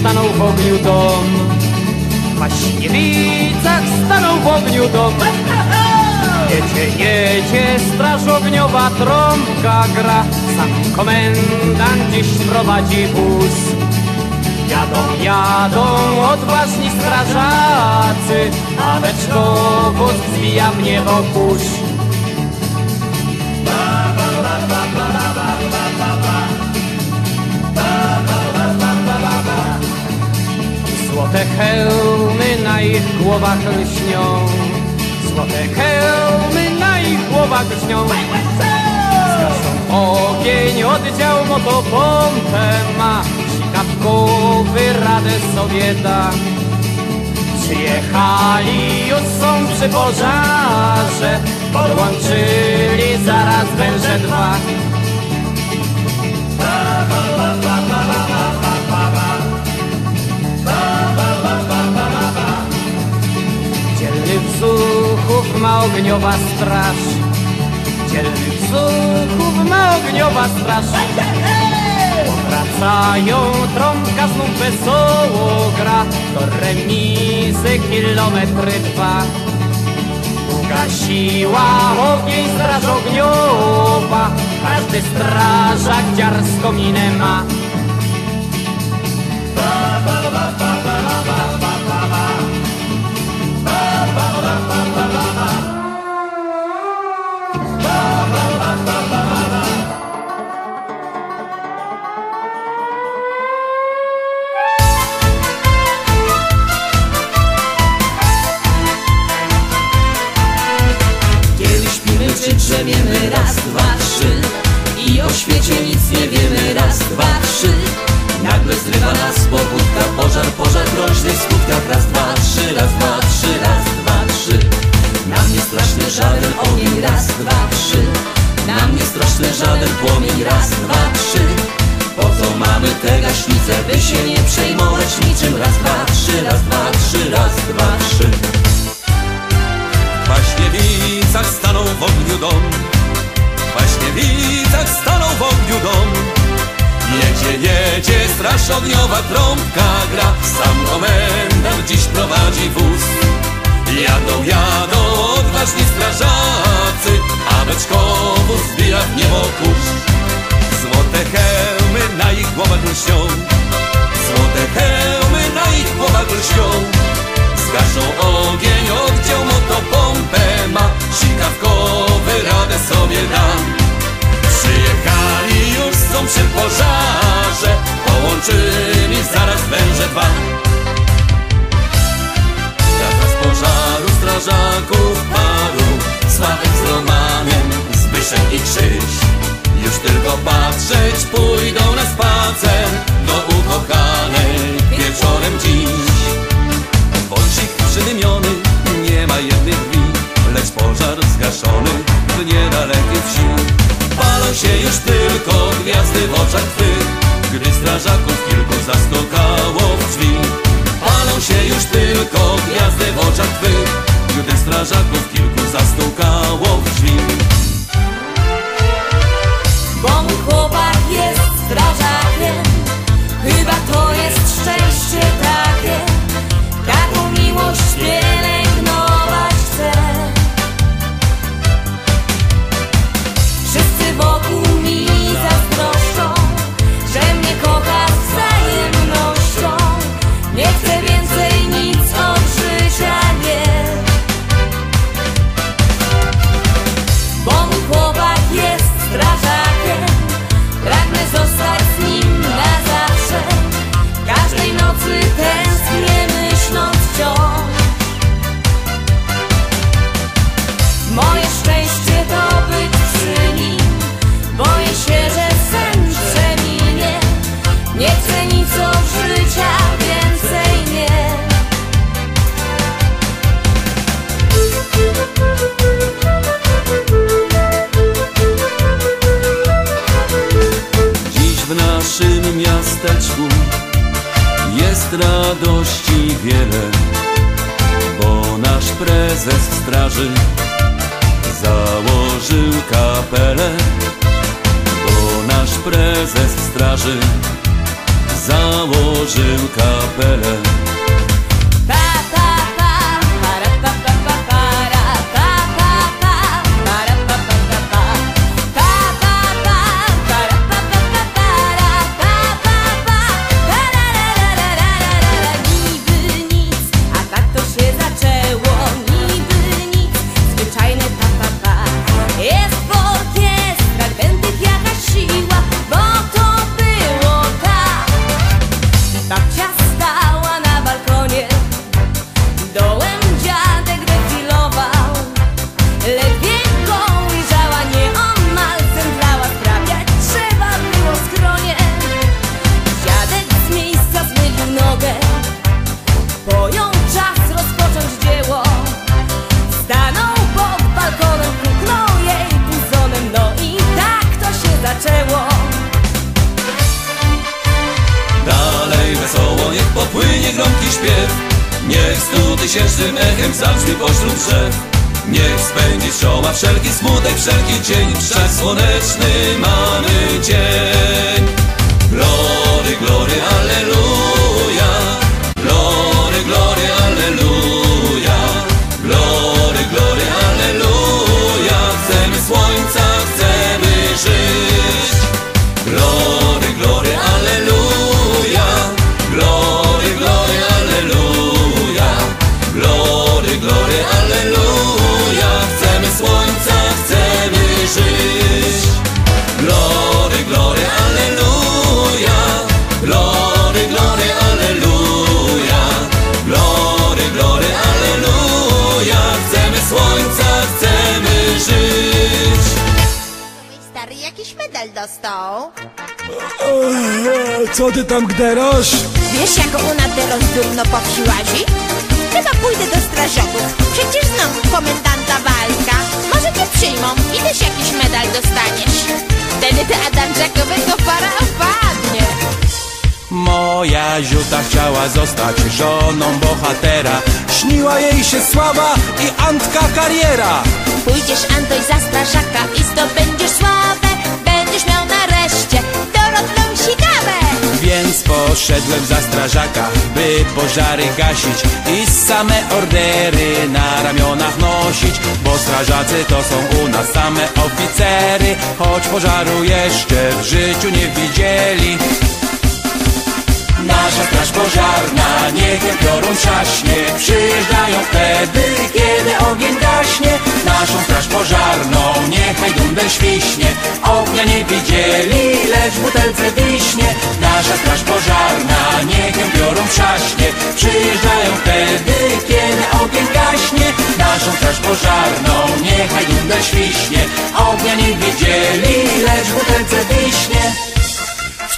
Stanął w ogniu dom. W Paśniewicach stanął w ogniu dom. Jedzie, jedzie, straż ogniowa, trąbka gra, sam komendant gdzieś prowadzi wóz. Jadą, jadą odważni strażacy, a beczkowóz zwija w niebo Złote hełmy na ich głowach lśnią. Złote hełmy na ich głowach lśnią. Zgaszą ogień, oddział motopompę ma. Sikawkowy radę sobie da. Przyjechali, już są przy pożarze. Podłączyli zaraz węże dwa ma ogniowa straż. Dzielnych zuchów ma ogniowa straż. Powracają, trąbka znów wesoło gra. Do remizy kilometry dwa. Gasiła ogień straż ogniowa. Każdy strażak dziarską minę ma skutkach Raz, dwa, trzy, raz, dwa, trzy, raz, dwa, trzy. Nam nie straszny żaden ogień, raz, dwa, trzy. Nam nie straszny żaden płomień, raz, dwa, trzy. Po co mamy te gaśnice, by się nie przejmować niczym? Raz, dwa, trzy, raz, dwa, trzy, raz, dwa, trzy. W Paśniewicach Jedzie, straż ogniowa, trąbka gra. Sam komendant dziś prowadzi wóz. Jadą, jadą odważni strażacy A beczkowóz zbija w niebo kurz. Złote hełmy na ich głowach lśnią. Złote hełmy na ich głowach lśnią. Zgaszą ogień, oddział motopompę ma Sikawkowy radę sobie da są przy pożarze Połączyli zaraz węże dwa Strata z pożaru strażaków paru Sławek z Romanem, Zbyszek i Krzyś. Już tylko patrzeć pójdą na spacer Do ukochanej wieczorem dziś. Wąsik przydymiony, nie ma jednej drzwi Lecz pożar zgaszony w niedalekiej wsi się już tylko gwiazdy w oczach twych. Gdy strażaków kilku zastukało w drzwi Palą się już tylko gwiazdy w oczach twych. Gdy strażaków kilku zastukało naszym miasteczku jest radości wiele, bo nasz prezes straży założył kapelę, bo nasz prezes straży założył kapelę. Tysięcznym echem zabrzmi pośród drzew. Niech spędzi czoła wszelki smutek, wszelki cień W czas słoneczny mamy dzień. Glory, glory, alleluja Eee, Co ty tam gderasz? Wiesz, jak ona teraz durno po wsi łazi? Chyba pójdę do strażaków. Przecież znam komendanta Walka. Może cię przyjmą i też jakiś medal dostaniesz. Wtedy ty, Adamczakowego para opadnie. Moja ziuta chciała zostać żoną bohatera Śniła jej się sława i Antka kariera Pójdziesz Antoj za strażaka i zdobędziesz poszedłem za strażaka, by pożary gasić I same ordery na ramionach nosić Bo strażacy to są u nas same oficery Choć pożaru jeszcze w życiu nie widzieli. Nasza straż pożarna, niech jak piorun trzaśnie Przyjeżdżają wtedy, kiedy ogień gaśnie Naszą straż pożarną, niechaj dundel świśnie Ognia nie widzieli, lecz w butelce wiśnie. Nasza straż pożarna, niech ją piorun trzaśnie Przyjeżdżają wtedy, kiedy ogień gaśnie. Naszą straż pożarną, niechaj dundel świśnie Ognia nie widzieli, lecz w butelce wiśnie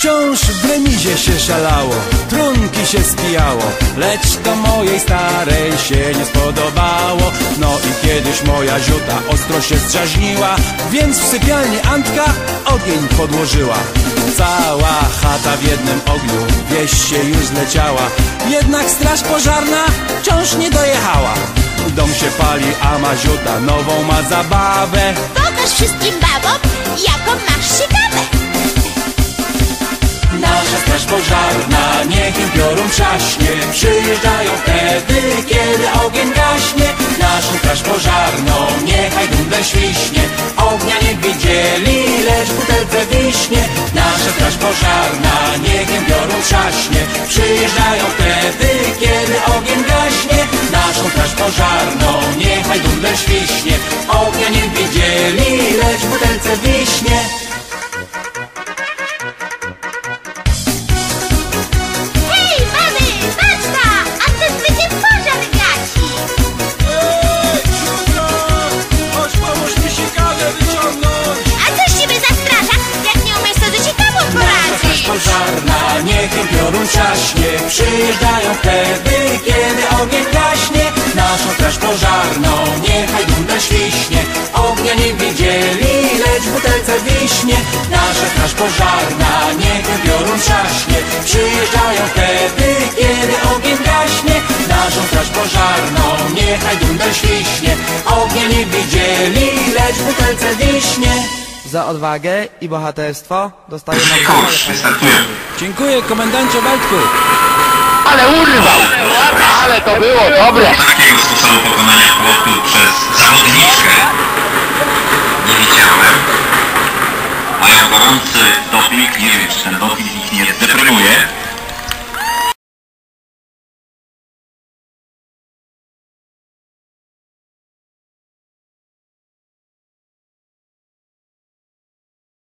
Wciąż w remizie się szalało, trunki się spijało Lecz to mojej starej się nie spodobało. No i kiedyś moja ziuta ostro się zdrażniła Więc w sypialni Antka ogień podłożyła. Cała chata w jednym ogniu, wieś się już zleciała. Jednak straż pożarna wciąż nie dojechała. Dom się pali, a maziuta nową ma zabawę. Pokaż wszystkim babom, jaką masz sikawę. Nasza straż pożarna, niech piorun trzaśnie Przyjeżdżają wtedy, kiedy ogień gaśnie. Naszą straż pożarną, niechaj dundel świśnie. Ognia nie widzieli, lecz butelce wiśnie Nasza straż pożarna, niech piorun trzaśnie Przyjeżdżają wtedy, kiedy ogień gaśnie. Naszą straż pożarną, niechaj dundel świśnie Przyjeżdżają wtedy, kiedy ogień gaśnie. Naszą straż pożarną, niechaj dunda świśnie. Ognia nie widzieli, lecz w butelce wiśnie. Nasza straż pożarna, niech im piorun trzaśnie. Przyjeżdżają wtedy, kiedy ogień gaśnie. Naszą straż pożarną, niechaj dunda świśnie. Ognia nie widzieli, lecz w butelce wiśnie Za odwagę i bohaterstwo. Kurz, wystartuję. Dziękuję, komendancie Waldku. Ale urwał! Ale to było dobre! Takiego sposobu pokonania chłopu